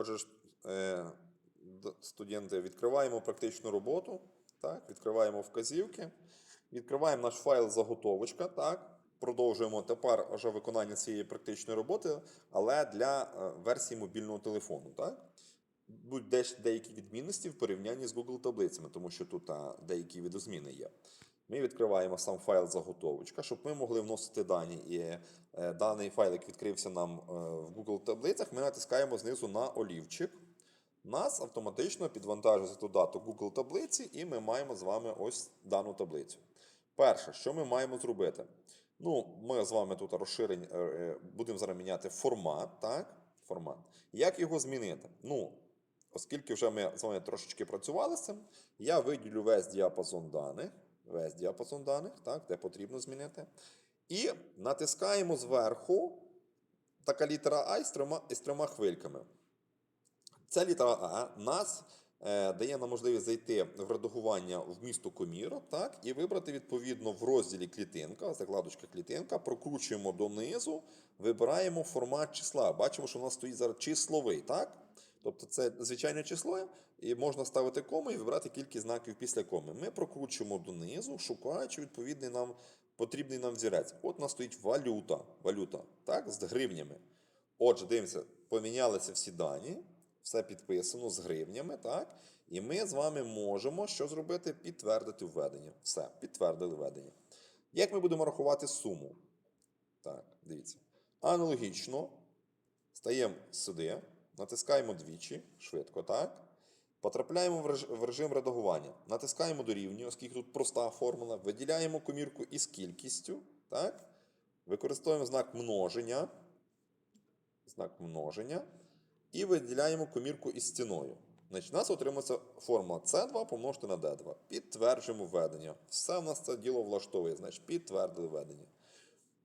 Отже, е, студенти, відкриваємо практичну роботу, так, відкриваємо вказівки, відкриваємо наш файл заготовочка, так, продовжуємо тепер вже виконання цієї практичної роботи, але для е, версії мобільного телефону. Так. Будуть деякі відмінності в порівнянні з Google таблицями, тому що тут а, деякі видозміни є. Ми відкриваємо сам файл заготовочка, щоб ми могли вносити дані. І е, даний файл, який відкрився нам е, в Google таблицях, ми натискаємо знизу на олівчик. Нас автоматично підвантажується додаток Google таблиці, і ми маємо з вами ось дану таблицю. Перше, що ми маємо зробити? Ну, ми з вами тут розширень, е, будемо зараз міняти формат, так? Формат. Як його змінити? Ну, оскільки вже ми з вами трошечки працювали з цим, я виділю весь діапазон даних, весь діапазон даних, так, де потрібно змінити. І натискаємо зверху така літера А із трьома, із трьома хвильками. Ця літера А нас е, дає нам можливість зайти в редагування в місто комірок, так, і вибрати відповідно в розділі клітинка, закладочка клітинка, прокручуємо донизу, вибираємо формат числа. Бачимо, що у нас стоїть зараз числовий, так? Тобто це звичайне число, і можна ставити кому і вибрати кількість знаків після коми. Ми прокручуємо донизу, шукаючи відповідний нам потрібний нам взірець. От у нас стоїть валюта, валюта, так, з гривнями. Отже, дивимося, помінялися всі дані, все підписано з гривнями, так? І ми з вами можемо що зробити? Підтвердити введення. Все, підтвердили введення. Як ми будемо рахувати суму? Так, дивіться. Аналогічно стаємо сюди, натискаємо двічі, швидко, так? Потрапляємо в режим редагування. Натискаємо дорівнює, оскільки тут проста формула. Виділяємо комірку із кількістю, так? Використовуємо знак множення. Знак множення. І виділяємо комірку із стіною. Значить, у нас отримується формула С2 помножити на D2. Підтверджуємо введення. Все в нас це діло влаштовує, значить підтвердили введення.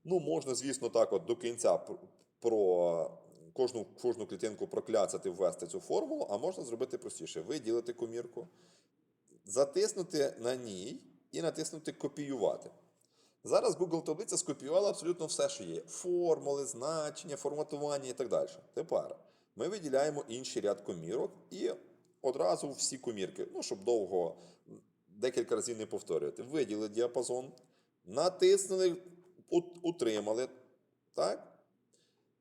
Ну, можна, звісно, так от до кінця пр- про кожну, кожну клітинку прокляцати, ввести цю формулу, а можна зробити простіше: виділити комірку, затиснути на ній і натиснути копіювати. Зараз Google таблиця скопіювала абсолютно все, що є: формули, значення, форматування і так далі. Тепер ми виділяємо інший ряд комірок і одразу всі комірки, ну, щоб довго декілька разів не повторювати. Виділили діапазон, натиснули, утримали. Так?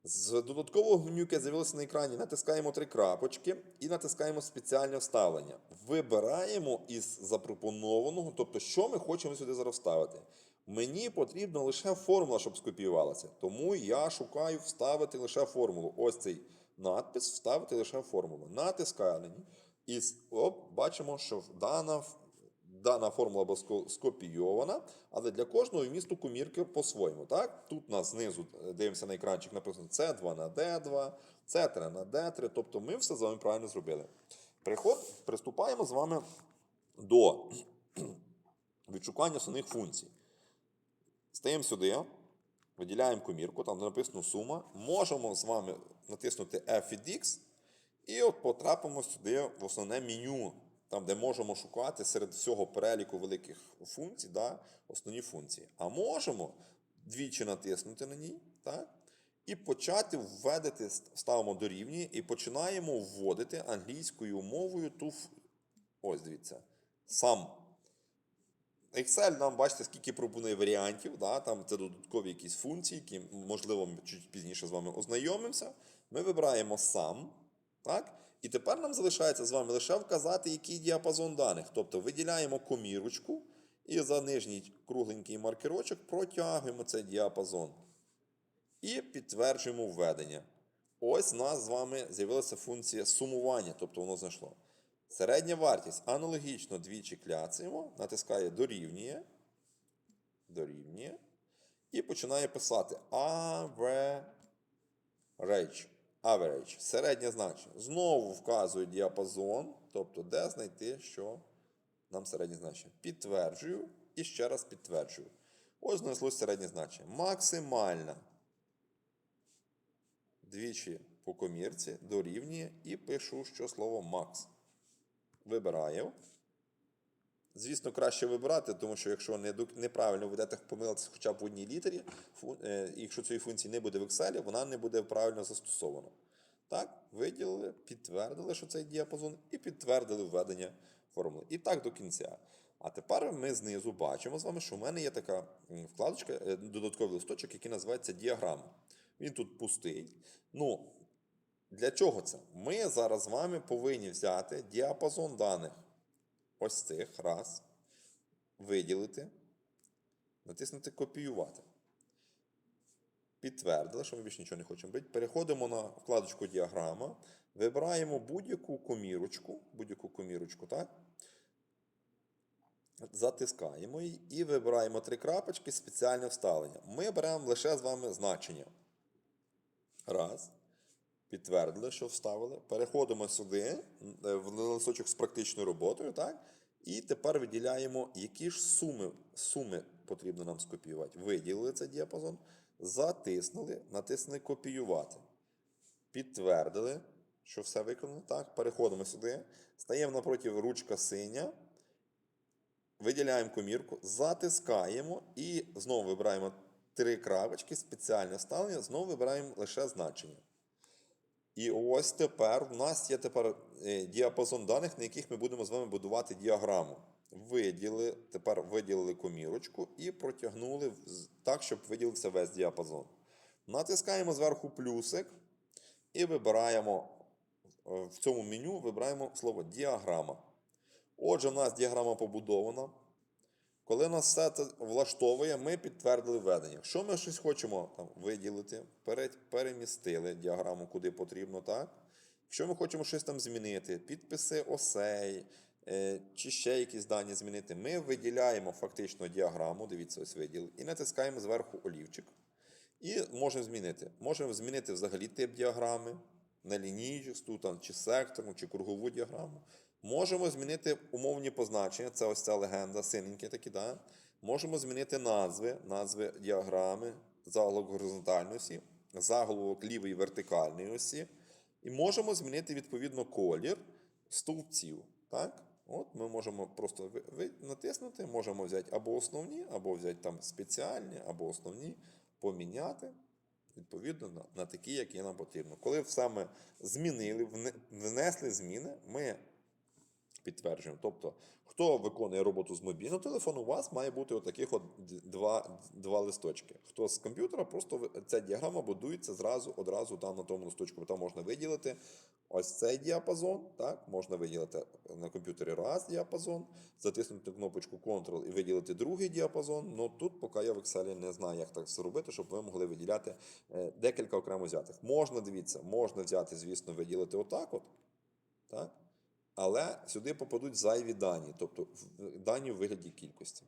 З додаткового меню, яке з'явилося на екрані, натискаємо три крапочки і натискаємо спеціальне вставлення. Вибираємо із запропонованого, тобто, що ми хочемо сюди зараз вставити. Мені потрібна лише формула, щоб скопіювалася. Тому я шукаю вставити лише формулу. Ось цей надпис вставити лише формулу. Натискаю. І оп, бачимо, що дана, дана формула скопійована, але для кожного вмісту комірки по-своєму. Так? Тут нас знизу е, дивимося на екранчик, написано C2 на D2, C3 на D3. Тобто ми все з вами правильно зробили. Приход, приступаємо з вами до відшукання самих функцій. Стаємо сюди, виділяємо комірку, там написано сума. Можемо з вами натиснути F від X і от потрапимо сюди в основне меню, там, де можемо шукати серед всього переліку великих функцій, да, основні функції. А можемо двічі натиснути на ній, так? І почати введити, ставимо дорівнює і починаємо вводити англійською мовою ту. Ось дивіться. Сам Excel нам бачите, скільки пропонує варіантів. Да? Там це додаткові якісь функції, які, можливо, ми чуть пізніше з вами ознайомимося. Ми вибираємо сам. Так? І тепер нам залишається з вами лише вказати, який діапазон даних. Тобто виділяємо комірочку і за нижній кругленький маркерочок протягуємо цей діапазон. І підтверджуємо введення. Ось у нас з вами з'явилася функція сумування, тобто воно знайшло. Середня вартість аналогічно двічі кляцаємо, натискає дорівнює. Дорівнює. І починає писати average. Average. Середнє значення. Знову вказує діапазон, тобто де знайти, що нам середнє значення. Підтверджую і ще раз підтверджую. Ось знайшлось середнє значення. Максимальна. Двічі по комірці дорівнює і пишу, що слово макс. Вибираю. Звісно, краще вибирати, тому що якщо неправильно ведете помилитися хоча б в одній літері, е, якщо цієї функції не буде в Excel, вона не буде правильно застосована. Так, виділили, підтвердили, що цей діапазон, і підтвердили введення формули. І так до кінця. А тепер ми знизу бачимо з вами, що в мене є така вкладочка, е, додатковий листочок, який називається діаграма. Він тут пустий. Ну, для чого це? Ми зараз з вами повинні взяти діапазон даних. Ось цих раз, виділити, натиснути копіювати. Підтвердили, що ми більше нічого не хочемо робити. Переходимо на вкладочку діаграма, вибираємо будь-яку комірочку, будь-яку комірочку, так? Затискаємо її і вибираємо три крапочки спеціальне вставлення. Ми беремо лише з вами значення. Раз. Підтвердили, що вставили. Переходимо сюди, е, в листочок з практичною роботою, так? І тепер виділяємо, які ж суми, суми потрібно нам скопіювати. Виділили цей діапазон, затиснули, натиснули копіювати. Підтвердили, що все виконано. Так, переходимо сюди, стаємо напроти ручка синя, виділяємо комірку, затискаємо і знову вибираємо три крапочки, спеціальне ставлення, знову вибираємо лише значення. І ось тепер у нас є тепер е, діапазон даних, на яких ми будемо з вами будувати діаграму. Виділи, тепер виділили комірочку і протягнули так, щоб виділився весь діапазон. Натискаємо зверху плюсик і вибираємо е, в цьому меню вибираємо слово діаграма. Отже, у нас діаграма побудована. Коли нас все це влаштовує, ми підтвердили введення. Якщо ми щось хочемо там, виділити, перемістили діаграму куди потрібно, так? Якщо ми хочемо щось там змінити, підписи осей е, чи ще якісь дані змінити, ми виділяємо фактично діаграму, дивіться, ось виділ, і натискаємо зверху олівчик. І можемо змінити. Можемо змінити взагалі тип діаграми, на там, чи секторну, чи кругову діаграму. Можемо змінити умовні позначення, це ось ця легенда, синенькі такі, да? Можемо змінити назви, назви діаграми, заголовок горизонтальної осі, заголовок лівої вертикальної осі. І можемо змінити відповідно колір стовпців. Так? От ми можемо просто натиснути, можемо взяти або основні, або взяти там спеціальні, або основні, поміняти відповідно на, на такі, які нам потрібно. Коли саме змінили, внесли зміни, ми підтверджуємо. Тобто, хто виконує роботу з мобільного телефону, у вас має бути отаких от два, два листочки. Хто з комп'ютера, просто ця діаграма будується зразу одразу там на тому листочку. Там можна виділити ось цей діапазон, так, можна виділити на комп'ютері раз діапазон, затиснути кнопочку Ctrl і виділити другий діапазон. Ну тут поки я в Excel не знаю, як так зробити, щоб ви могли виділяти е, декілька окремо взятих. Можна, дивіться, можна взяти, звісно, виділити отак от. Так? Але сюди попадуть зайві дані, тобто дані в вигляді кількості.